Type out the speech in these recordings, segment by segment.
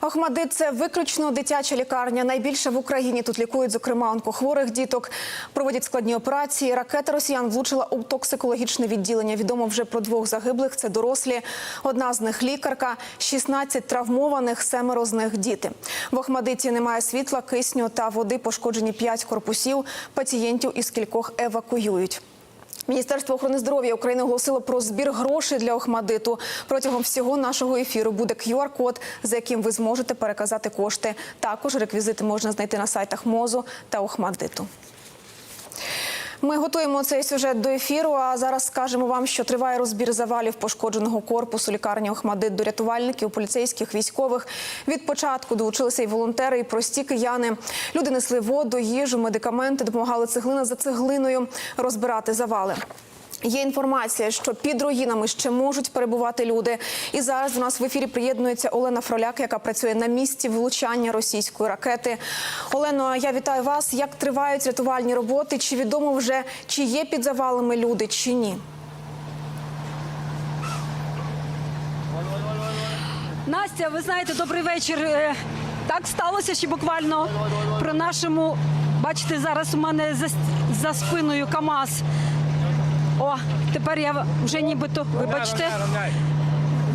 Охмадит це виключно дитяча лікарня. Найбільше в Україні тут лікують, зокрема, онкохворих діток. Проводять складні операції. Ракета росіян влучила у токсикологічне відділення. Відомо вже про двох загиблих. Це дорослі. Одна з них лікарка, 16 травмованих, семеро з них діти. В Охмадиті немає світла, кисню та води. Пошкоджені 5 корпусів. Пацієнтів із кількох евакуюють. Міністерство охорони здоров'я України оголосило про збір грошей для Охмадиту. Протягом всього нашого ефіру буде QR-код, за яким ви зможете переказати кошти. Також реквізити можна знайти на сайтах МОЗу та Охмадиту. Ми готуємо цей сюжет до ефіру. А зараз скажемо вам, що триває розбір завалів пошкодженого корпусу лікарні Охмадит до рятувальників, поліцейських, військових. Від початку долучилися і волонтери, і прості кияни. Люди несли воду, їжу, медикаменти, допомагали цеглина за цеглиною розбирати завали. Є інформація, що під руїнами ще можуть перебувати люди. І зараз до нас в ефірі приєднується Олена Фроляк, яка працює на місці влучання російської ракети. Олено, я вітаю вас. Як тривають рятувальні роботи? Чи відомо вже чи є під завалами люди, чи ні? Настя, ви знаєте, добрий вечір. Е, Так сталося, що буквально при нашому, бачите, зараз у мене за, за спиною КАМАЗ. О, тепер я вже нібито, вибачте.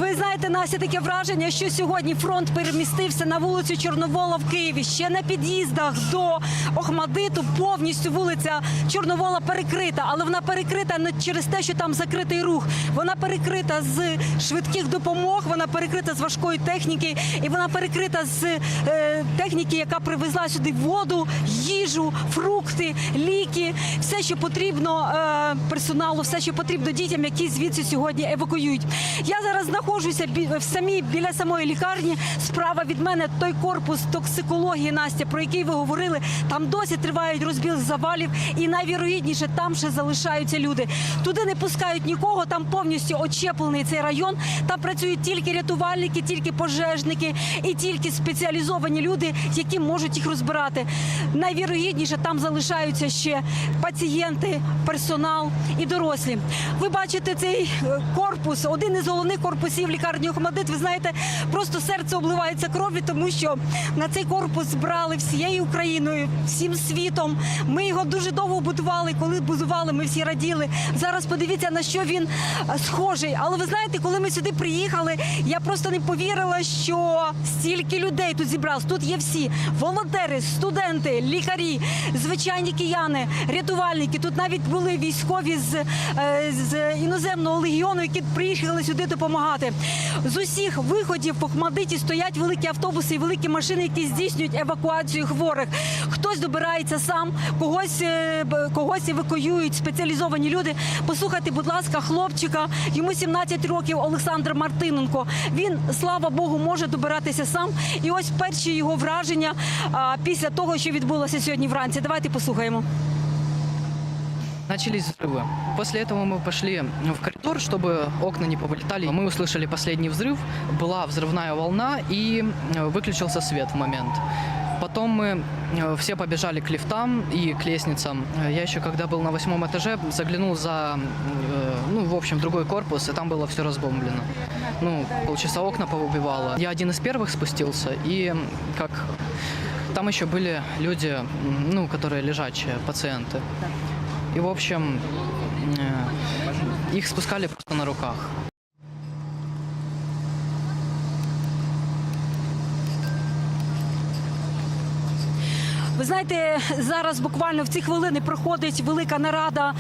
Ви знаєте, Настя, таке враження, що сьогодні фронт перемістився на вулицю Чорновола в Києві. Ще на під'їздах до Охмадиту повністю вулиця Чорновола перекрита, але вона перекрита не через те, що там закритий рух. Вона перекрита з швидких допомог, вона перекрита з важкої техніки, і вона перекрита з е, техніки, яка привезла сюди воду, їжу, фрукти, ліки, все, що потрібно е, персоналу, все, що потрібно дітям, які звідси сьогодні евакуюють. Я зараз знаходжуся в самій біля самої лікарні. Справа від мене той корпус токсикології Настя, про який ви говорили. Там досі тривають розбіл завалів, і найвірогідніше там ще залишаються люди. Туди не пускають нікого. Там повністю очеплений цей район. Там працюють тільки рятувальники, тільки пожежники і тільки спеціалізовані люди, які можуть їх розбирати. Найвірогідніше там залишаються ще пацієнти, персонал і дорослі. Ви бачите цей е, корпус, один із головних корпусів лікарні Охмадит. Ви знаєте, просто серце обливається кров'ю, тому що на цей корпус брали всією Україною, всім світом. Ми його дуже довго будували. Коли будували, ми всі раділи. Зараз подивіться на що він е, схожий. Але ви знаєте, коли ми сюди приїхали, я просто не повірила, що стільки людей тут зібралось. Тут є всі волонтери, студенти, лікарі, звичайні кияни, рятувальники. Тут навіть були військові з, е, з іноземного легіону, які приїхали сюди допомагати. З усіх виходів по Хмадиті стоять великі автобуси і великі машини, які здійснюють евакуацію хворих. Хтось добирається сам, когось е, когось евакуюють спеціалізовані люди. Послухайте, будь ласка, хлопчика. Йому 17 років Олександр Мартиненко. Він, слава Богу, може добиратися сам. І ось перші його враження після того, що відбулося сьогодні вранці. Давайте послухаємо. Начались взрывы. После этого мы пошли в коридор, чтобы окна не повылетали. Мы услышали последний взрыв, была взрывная волна и э, выключился свет в момент. Потом мы э, все побежали к лифтам и к лестницам. Я еще когда был на восьмом этаже, заглянул за, э, ну, в общем, другой корпус, и там было все разбомблено. Ну, полчаса окна поубивало. Я один из первых спустился, и как там еще были люди, ну, которые лежачие, пациенты. И, в общем, их спускали просто на руках. Ви знаєте, зараз буквально в ці хвилини проходить велика нарада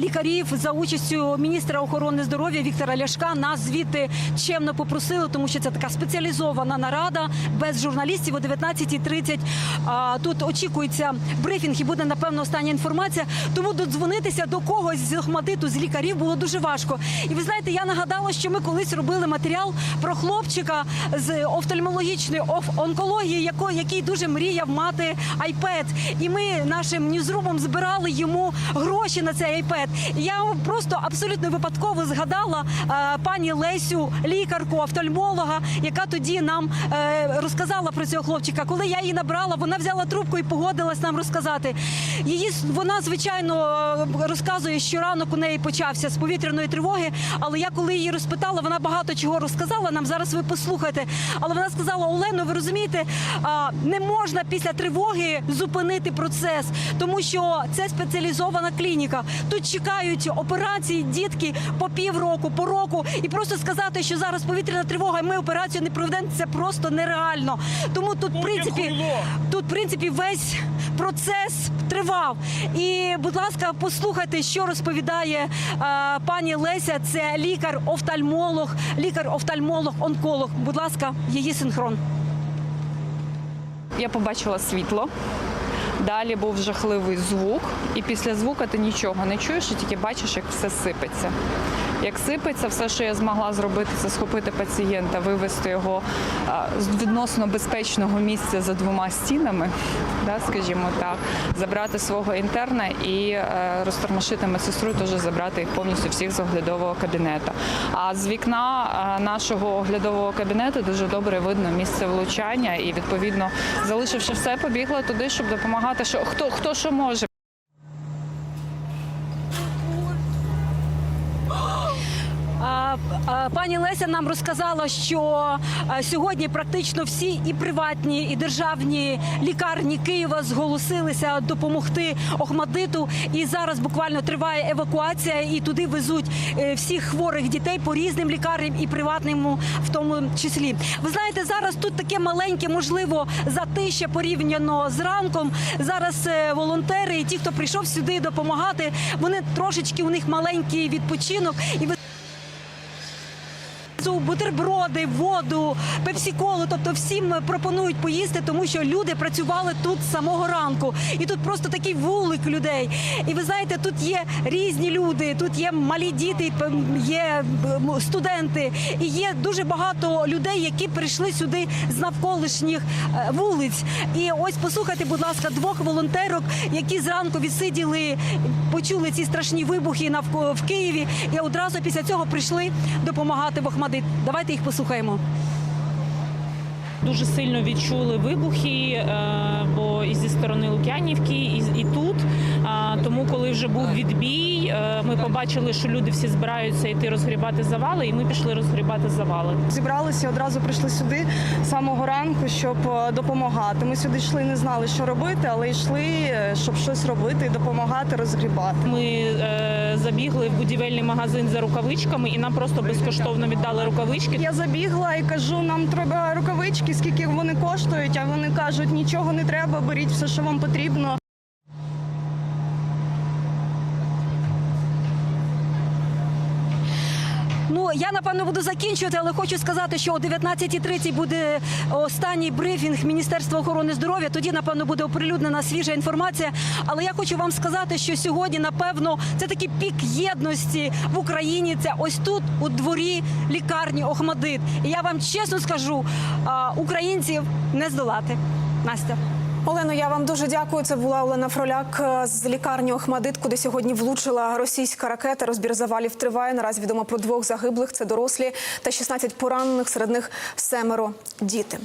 лікарів за участю міністра охорони здоров'я Віктора Ляшка. Нас звідти чемно попросили, тому що це така спеціалізована нарада без журналістів о 19.30. А, Тут очікується брифінг і буде напевно остання інформація. Тому додзвонитися до когось з Охмадиту, з лікарів було дуже важко. І ви знаєте, я нагадала, що ми колись робили матеріал про хлопчика з офтальмологічної оф- онкології, який дуже мріяв мати iPad. І ми нашим ньюзрумом збирали йому гроші на цей. І я просто абсолютно випадково згадала е, пані Лесю, лікарку, офтальмолога, яка тоді нам е, розказала про цього хлопчика. Коли я її набрала, вона взяла трубку і погодилась нам розказати. Її вона звичайно е, розказує, що ранок у неї почався з повітряної тривоги. Але я коли її розпитала, вона багато чого розказала. Нам зараз ви послухаєте. Але вона сказала: Олено, ви розумієте, не можна після тривоги зупинити процес, тому що це спеціалізована клініка. Тут чекають операції дітки по півроку, по року, і просто сказати, що зараз повітряна тривога, і ми операцію не проведемо, це просто нереально. Тому тут в принципі тут в принципі весь процес тривав. І, будь ласка, послухайте, що розповідає е, пані Леся. Це лікар-офтальмолог, лікар-офтальмолог-онколог. Будь ласка, її синхрон. Я побачила світло. Далі був жахливий звук, і після звука ти нічого не чуєш, і тільки бачиш, як все сипеться. Як сипеться, все, що я змогла зробити, це схопити пацієнта, вивести його з відносно безпечного місця за двома стінами, да, скажімо так, забрати свого інтерна і е, розтормошити медсестру, теж забрати їх повністю всіх з оглядового кабінету. А з вікна е, нашого оглядового кабінету дуже добре видно місце влучання, і відповідно, залишивши все, побігла туди, щоб допомагати. Що хто хто що може. Пані Леся нам розказала, що сьогодні практично всі і приватні, і державні лікарні Києва зголосилися допомогти Охмадиту. І зараз буквально триває евакуація, і туди везуть е, всіх хворих дітей по різним лікарням і приватному в тому числі. Ви знаєте, зараз тут таке маленьке, можливо, затище порівняно з ранком. Зараз е, волонтери і ті, хто прийшов сюди допомагати, вони трошечки у них маленький відпочинок і ви піцу, бутерброди, воду, пепсі-колу. Тобто всім пропонують поїсти, тому що люди працювали тут з самого ранку. І тут просто такий вулик людей. І ви знаєте, тут є різні люди, тут є малі діти, є студенти, і є дуже багато людей, які прийшли сюди з навколишніх е, вулиць. І ось послухайте, будь ласка, двох волонтерок, які зранку відсиділи, почули ці страшні вибухи в Києві, і одразу після цього прийшли допомагати в Охмадит. Давайте їх послухаємо. Дуже сильно відчули вибухи, е, бо і зі сторони Лук'янівки, і тут. Тому, коли вже був відбій, е, ми побачили, що люди всі збираються йти розгрібати завали, і ми пішли розгрібати завали. Зібралися, одразу прийшли сюди з самого ранку, щоб е, допомагати. Ми сюди йшли, не знали, що робити, але йшли, е, щоб щось робити, допомагати, розгрібати. Ми е, забігли в будівельний магазин за рукавичками, і нам просто безкоштовно віддали рукавички. Я забігла і кажу, нам треба рукавички, скільки вони коштують. А вони кажуть, нічого не треба, беріть все, що вам потрібно. Я напевно буду закінчувати, але хочу сказати, що о 19.30 буде останній брифінг Міністерства охорони здоров'я. Тоді, напевно, буде оприлюднена свіжа інформація. Але я хочу вам сказати, що сьогодні, напевно, це такий пік єдності в Україні. Це ось тут, у дворі лікарні Охмадит. І я вам чесно скажу, українців не здолати. Настя. Олено, я вам дуже дякую. Це була Олена Фроляк е, з лікарні Охмадит, куди сьогодні влучила російська ракета. Розбір завалів триває. Наразі відомо про двох загиблих. Це дорослі та 16 поранених. Серед них семеро діти.